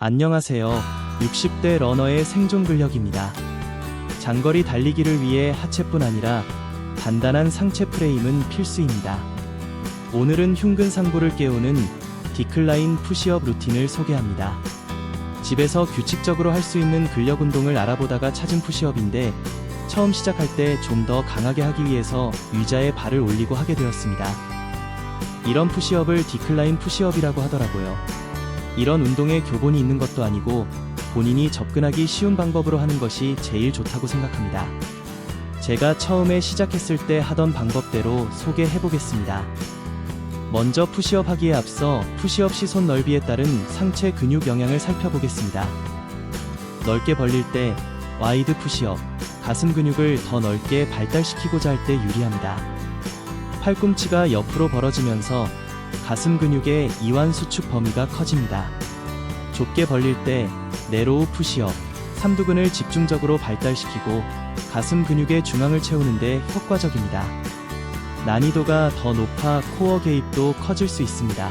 안녕하세요. 60대 러너의 생존 근력입니다. 장거리 달리기를 위해 하체뿐 아니라 단단한 상체 프레임은 필수입니다. 오늘은 흉근 상부를 깨우는 디클라인 푸시업 루틴을 소개합니다. 집에서 규칙적으로 할 수 있는 근력 운동을 알아보다가 찾은 푸시업인데 처음 시작할 때 좀 더 강하게 하기 위해서 의자에 발을 올리고 하게 되었습니다. 이런 푸시업을 디클라인 푸시업이라고 하더라고요. 이런 운동에 교본이 있는 것도 아니고 본인이 접근하기 쉬운 방법으로 하는 것이 제일 좋다고 생각합니다. 제가 처음에 시작했을 때 하던 방법대로 소개해 보겠습니다. 먼저 푸시업 하기에 앞서 푸시업 시손 넓이에 따른 상체 근육 영향을 살펴보겠습니다. 넓게 벌릴 때 와이드 푸시업, 가슴 근육을 더 넓게 발달시키고자 할 때 유리합니다. 팔꿈치가 옆으로 벌어지면서 가슴 근육의 이완 수축 범위가 커집니다. 좁게 벌릴 때 네로우 푸시업, 삼두근을 집중적으로 발달시키고 가슴 근육의 중앙을 채우는데 효과적입니다. 난이도가 더 높아 코어 개입도 커질 수 있습니다.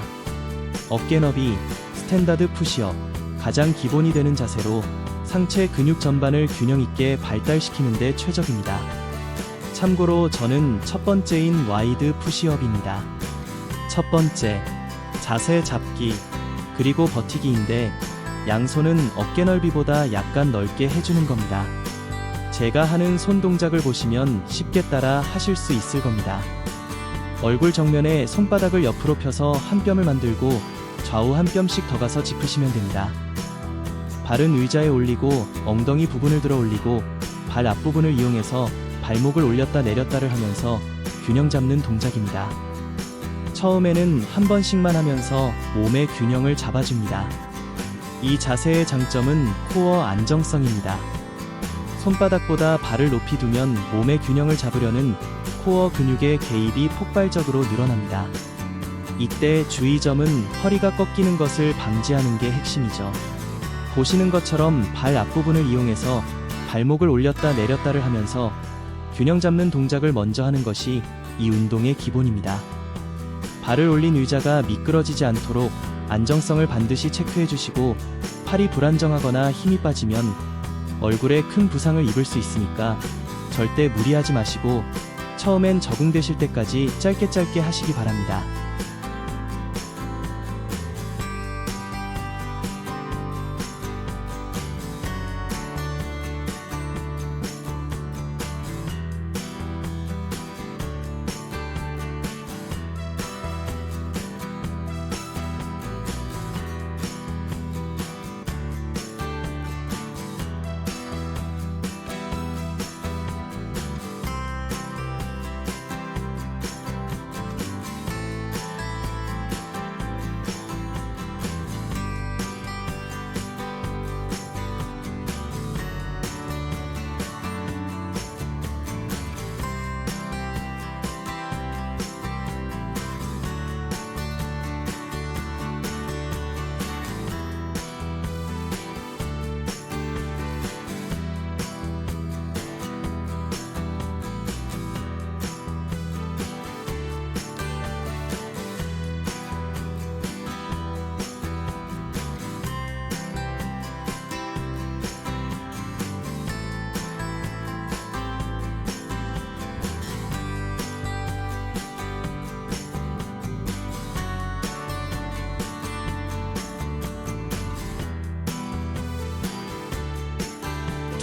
어깨 너비, 스탠다드 푸시업, 가장 기본이 되는 자세로 상체 근육 전반을 균형 있게 발달시키는데 최적입니다. 참고로 저는 첫 번째인 와이드 푸시업입니다. 첫 번째, 자세 잡기, 그리고 버티기인데 양손은 어깨 넓이보다 약간 넓게 해주는 겁니다. 제가 하는 손 동작을 보시면 쉽게 따라 하실 수 있을 겁니다. 얼굴 정면에 손바닥을 옆으로 펴서 한 뼘을 만들고 좌우 한 뼘씩 더 가서 짚으시면 됩니다. 발은 의자에 올리고 엉덩이 부분을 들어 올리고 발 앞부분을 이용해서 발목을 올렸다 내렸다를 하면서 균형 잡는 동작입니다. 처음에는 한 번씩만 하면서 몸의 균형을 잡아줍니다. 이 자세의 장점은 코어 안정성입니다. 손바닥보다 발을 높이 두면 몸의 균형을 잡으려는 코어 근육의 개입이 폭발적으로 늘어납니다. 이때 주의점은 허리가 꺾이는 것을 방지하는 게 핵심이죠. 보시는 것처럼 발 앞부분을 이용해서 발목을 올렸다 내렸다를 하면서 균형 잡는 동작을 먼저 하는 것이 이 운동의 기본입니다. 발을 올린 의자가 미끄러지지 않도록 안정성을 반드시 체크해 주시고 팔이 불안정하거나 힘이 빠지면 얼굴에 큰 부상을 입을 수 있으니까 절대 무리하지 마시고 처음엔 적응되실 때까지 짧게 짧게 하시기 바랍니다.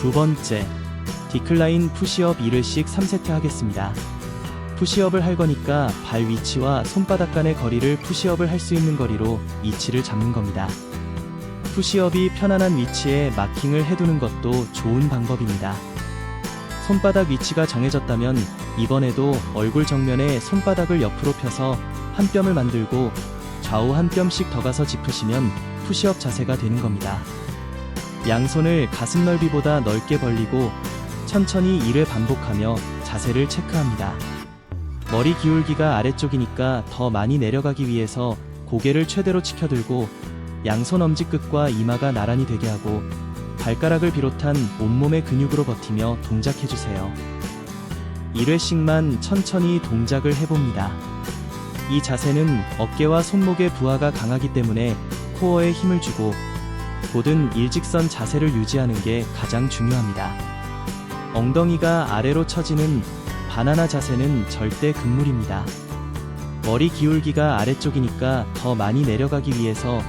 두 번째, 디클라인 푸시업 1회씩 3세트 하겠습니다. 푸시업을 할 거니까 발 위치와 손바닥 간의 거리를 푸시업을 할 수 있는 거리로 위치를 잡는 겁니다. 푸시업이 편안한 위치에 마킹을 해두는 것도 좋은 방법입니다. 손바닥 위치가 정해졌다면 이번에도 얼굴 정면에 손바닥을 옆으로 펴서 한 뼘을 만들고 좌우 한 뼘씩 더 가서 짚으시면 푸시업 자세가 되는 겁니다. 양손을 가슴 넓이보다 넓게 벌리고 천천히 1회 반복하며 자세를 체크합니다. 머리 기울기가 아래쪽이니까 더 많이 내려가기 위해서 고개를 최대로 치켜들고 양손 엄지 끝과 이마가 나란히 되게 하고 발가락을 비롯한 온몸의 근육으로 버티며 동작해주세요. 1회씩만 천천히 동작을 해봅니다. 이 자세는 어깨와 손목의 부하가 강하기 때문에 코어에 힘을 주고 곧은 일직선 자세를 유지하는 게 가장 중요합니다. 엉덩이가 아래로 처지는 바나나 자세는 절대 금물입니다. 머리 기울기가 아래쪽이니까 더 많이 내려가기 위해서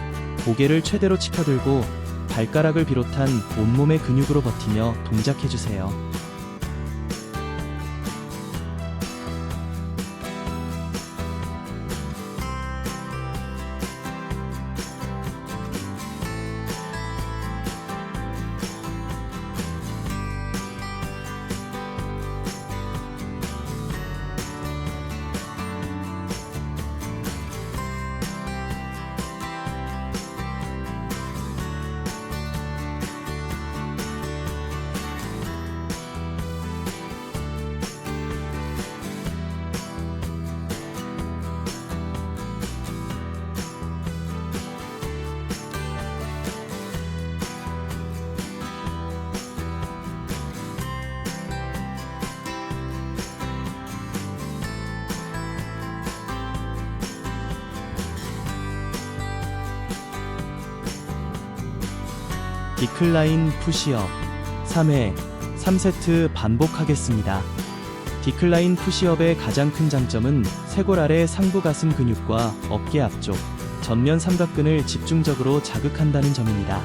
고개를 최대로 치켜들고 발가락을 비롯한 온몸의 근육으로 버티며 동작해주세요. 디클라인 푸시업 3회 3세트 반복하겠습니다. 디클라인 푸시업의 가장 큰 장점은 쇄골 아래 상부 가슴 근육과 어깨 앞쪽, 전면 삼각근을 집중적으로 자극한다는 점입니다.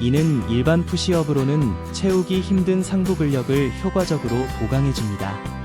이는 일반 푸시업으로는 채우기 힘든 상부 근력을 효과적으로 보강해줍니다.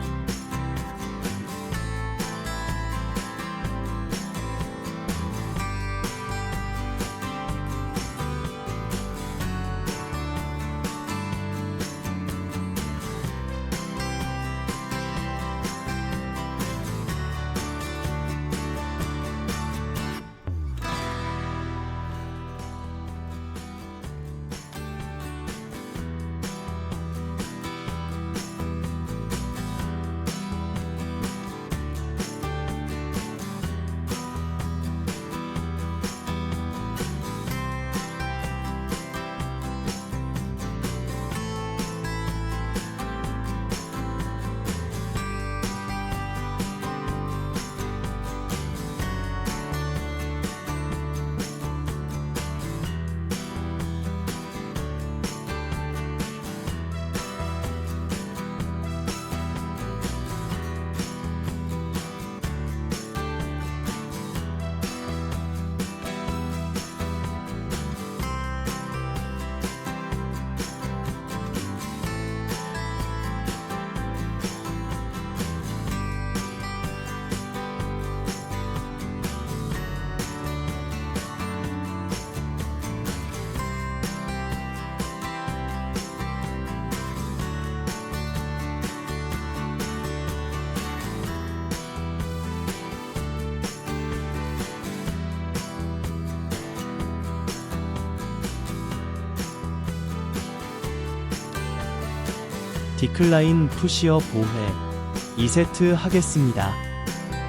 디클라인 푸시업 5회 2세트 하겠습니다.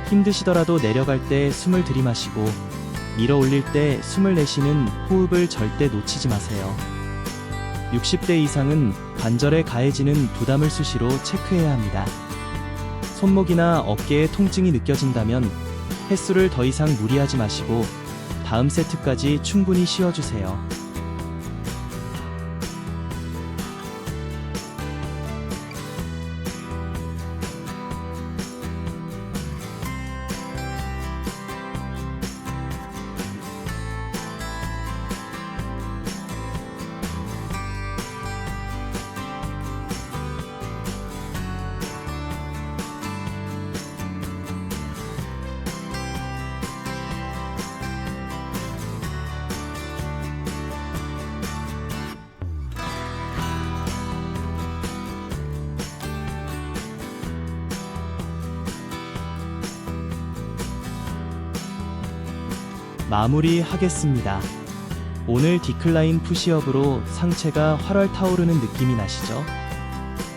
힘드시더라도 내려갈 때 숨을 들이마시고 밀어 올릴 때 숨을 내쉬는 호흡을 절대 놓치지 마세요. 60대 이상은 관절에 가해지는 부담을 수시로 체크해야 합니다. 손목이나 어깨에 통증이 느껴진다면 횟수를 더 이상 무리하지 마시고 다음 세트까지 충분히 쉬어주세요. 마무리하겠습니다. 오늘 디클라인 푸시업으로 상체가 활활 타오르는 느낌이 나시죠?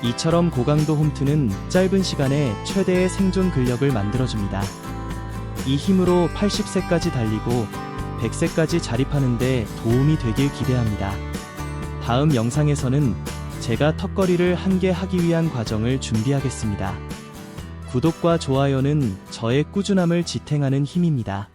이처럼 고강도 홈트는 짧은 시간에 최대의 생존 근력을 만들어줍니다. 이 힘으로 80세까지 달리고 100세까지 자립하는데 도움이 되길 기대합니다. 다음 영상에서는 제가 턱걸이를 한 개 하기 위한 과정을 준비하겠습니다. 구독과 좋아요는 저의 꾸준함을 지탱하는 힘입니다.